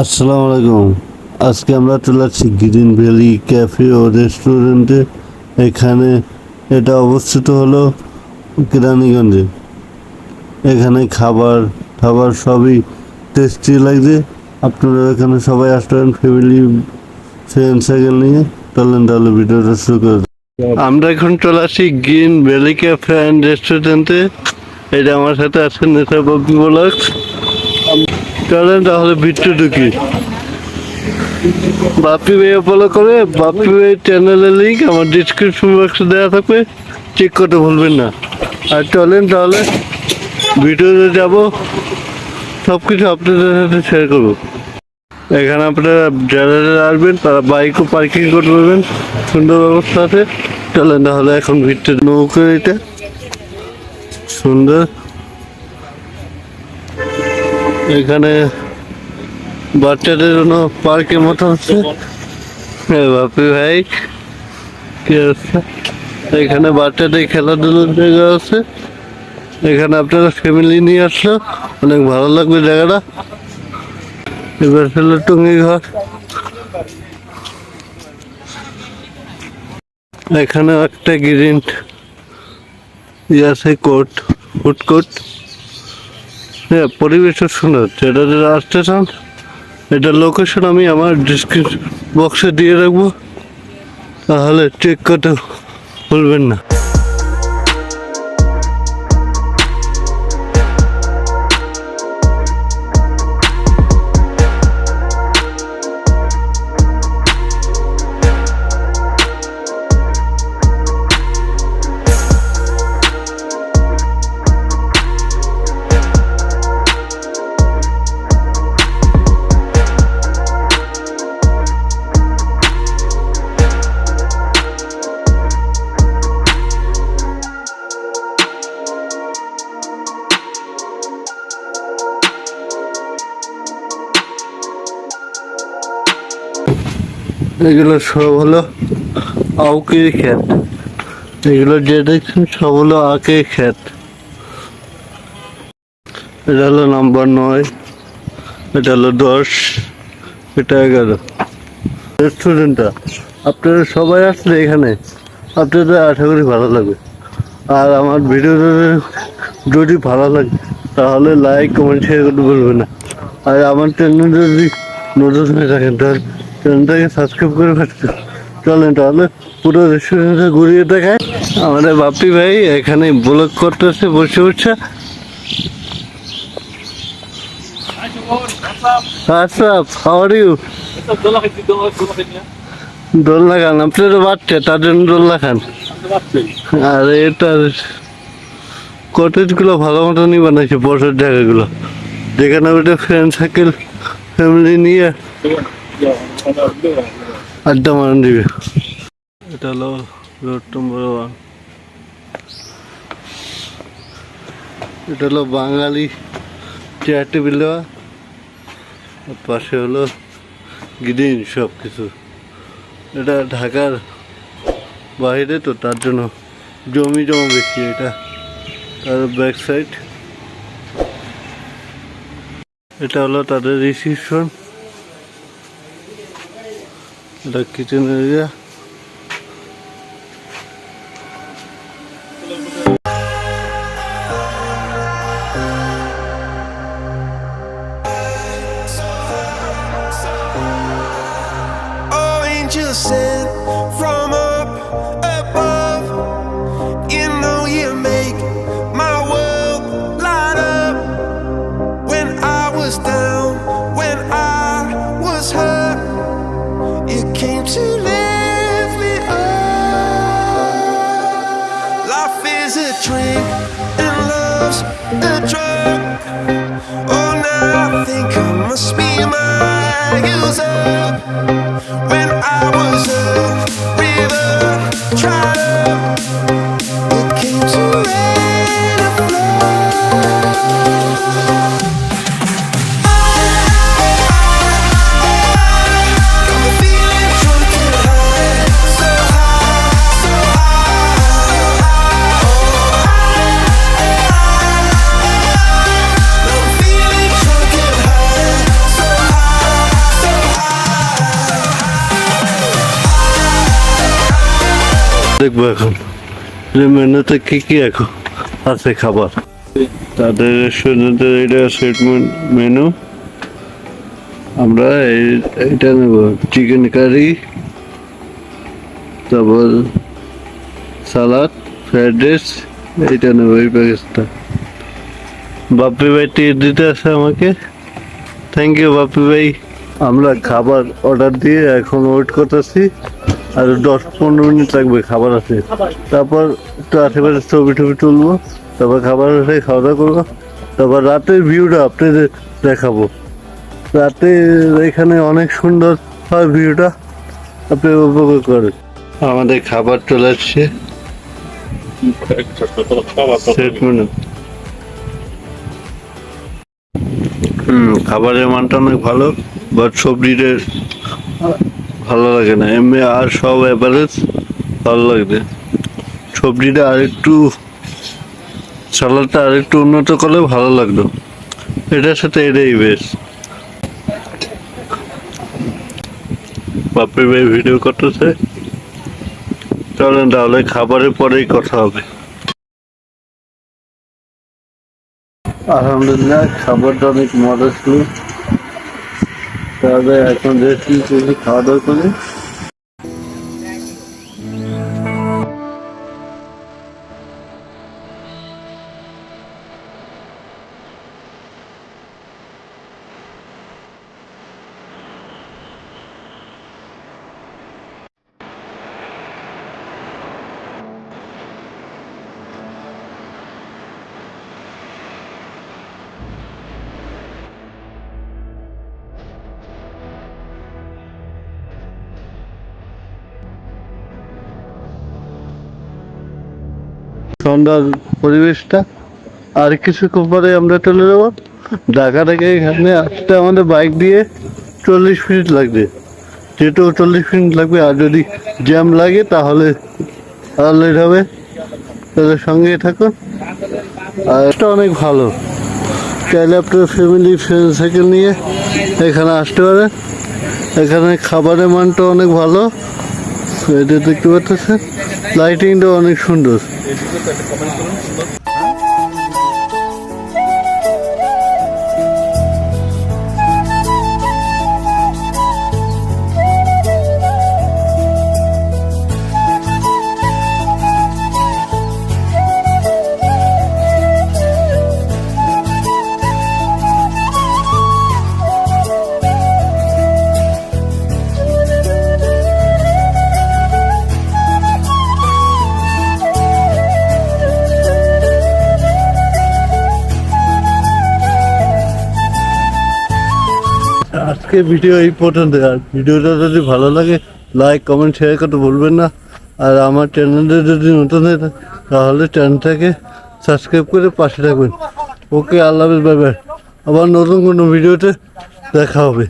আসসালামু আলাইকুম। আজকে আমরা চলে আসছি গ্রিন ভ্যালি ক্যাফে ও রেস্টুরেন্টে। এখানে এটা অবস্থিত হলো কেরানীগঞ্জে। এখানে খাবার খাবার সবই টেস্টি লাগছে। আপনারা এখানে সবাই আসবেন ফ্যামিলি ফ্রেন্ড সাইকেল নিয়ে। চলেন তাহলে ভিডিওটা শুরু করে। আমরা এখন চলে আসি গ্রিন ভ্যালি ক্যাফে অ্যান্ড রেস্টুরেন্টে। এটা আমার সাথে আছেন নেতা ববি ব্লগস চলেন তাহলে ভিতরে ঢুকি। বাপি ভাই ফলো করে বাপি ভাই চ্যানেলের লিঙ্ক আমার ডিসক্রিপশন বক্সে দেওয়া থাকবে চেক করতে ভুলবেন না। আর চলেন তাহলে ভিডিওতে যাব সব কিছু আপনাদের সাথে শেয়ার করব। এখানে আপনারা যারা যারা আসবেন, তারা বাইকও পার্কিং করতে পারবেন, সুন্দর ব্যবস্থা আছে। চলেন তাহলে এখন ভিতরে নৌকা এটা সুন্দর। এখানে বাচ্চাদের জন্য পার্কের মতো হ্যাঁ বাপি ভাই, কি আছে এখানে বাচ্চাদের খেলাধুলার জায়গা আছে। এখানে আপনারা ফ্যামিলি নিয়ে আসলো অনেক ভালো লাগবে জায়গাটা। এবার হলো টুঙ্গি ঘর। এখানে একটা গ্রিন ইয়ে আছে কোর্ট, ফুড কোর্ট। হ্যাঁ পরিবেশটা সুন্দর এটা যারা আসতে চান এটা লোকেশন আমি আমার ডিসক্রিপশন বক্সে দিয়ে রাখব। তাহলে চেক করতে ভুলবেন না। এগুলো সব হলো আউকে ক্ষেত। এগুলো যে দেখছেন, সব হলো আকে ক্ষেত। এটা হলো নাম্বার নয়, এটা হলো দশ, এটা এগারো। রেস্টুরেন্টটা আপনারা সবাই আসলে এখানে, আপনাদের আশা করি ভালো লাগবে। আর আমার ভিডিওটা যদি ভালো লাগে, তাহলে লাইক কমেন্ট শেয়ার করতে বলবেন না। আর আমার চ্যানেল যদি নতুন হয়ে থাকেন, তাহলে চ্যানেলটাকে সাবস্ক্রাইব করে চলেন তাহলে পুরো রেস্টুরেন্টটা ঘুরিয়ে দেখায় আমাদের বাপি ভাই এখানে ব্লগ করতেছে, বসে আর ইউ খান তার জন্য খান। আর, এটা কটেজগুলো ভালো মতনই বসার জায়গাগুলো। যেখানে ফ্রেন্ড সার্কেল ফ্যামিলি নিয়ে। আড্ডা মারান এটা হলো রোড নম্বর ওয়ান। এটা হলো বাঙালি চেয়ার টেবিল দেওয়া। পাশে হলো গ্রিন সব কিছু এটা ঢাকার বাইরে তো তার জন্য জমি জমা বেশি এটা। তার ব্যাক সাইড এটা হলো তাদের reception the kitchen area Oh, angel sent love's a drug. Oh, now I think I must be my user. When I was দেখব এখন। যে মেনুতে কি কি এখন আছে খাবার? তাদের রেস্টুরেন্টের এটা সেট মেনু আমরা এটা নেব। চিকেন কারি তারপর সালাদ ফ্রাইড রাইস এইটা নেব এই প্যাকেজটা বাপ্পি ভাই টিকিট দিতে আছে আমাকে। থ্যাংক ইউ বাপ্পি ভাই। আমরা খাবার অর্ডার দিয়ে এখন ওয়েট করতেছি। আর দশ পনেরো মিনিট লাগবে খাবার আছে। তারপর একটু আশেপাশে ছবি টবি তুলবো তারপর খাবার আছে খাওয়া দাওয়া করব। তারপর রাতের ভিউটা আপনাদের দেখাবো। রাতে এখানে অনেক সুন্দর হয় ভিউটা আপনি উপভোগ করেন। আমাদের খাবার চলে আসছে। হুম খাবারের মানটা অনেক ভালো বাট সবজিটা ভালো লাগে না। এমনি আর সব অ্যাভারেজ ভালো লাগবে। সবজিটা আরেকটু, সালাদটা আরেকটু উন্নত করলে ভালো লাগতো। এটার সাথে এটাই বেশ বাপের ভাই ভিডিও করতেছে। চলেন তাহলে খাবারের পরেই কথা হবে। আলহামদুলিল্লাহ, খাবারটা অনেক মজা ছিল। তাহলে এখন রেস্টুরেন্ট থেকে খাওয়া দাওয়া করে। সন্ধ্যার পরিবেশটা। আর কিছুক্ষণ পরে আমরা চলে যাব। ঢাকা থেকে এখানে আসতে আমাদের বাইক দিয়ে চল্লিশ মিনিট লাগবে। যেহেতু চল্লিশ মিনিট লাগবে, আর যদি জ্যাম লাগে তাহলে আর লেট হবে। তাদের সঙ্গে থাকুন। আর এটা অনেক ভালো। চাইলে আপনার ফ্যামিলি ফ্রেন্ড সাইকেল নিয়ে এখানে আসতে পারেন। এখানে খাবারের মানটা অনেক ভালো। এটা দেখতে পাচ্ছেন। লাইটিংটা অনেক সুন্দর। এই ভিডিওতে একটা কমেন্ট করুন সুন্দর। আজকে ভিডিও এই পর্যন্ত। আর ভিডিওটা যদি ভালো লাগে লাইক কমেন্ট শেয়ার করতে বলবেন না। আর আমার চ্যানেলে যদি নতুন হয় তাহলে চ্যানেলটাকে সাবস্ক্রাইব করে পাশে থাকবেন। ওকে আল্লাহ হাফিজ বাই আবার নতুন কোনো ভিডিওতে দেখা হবে।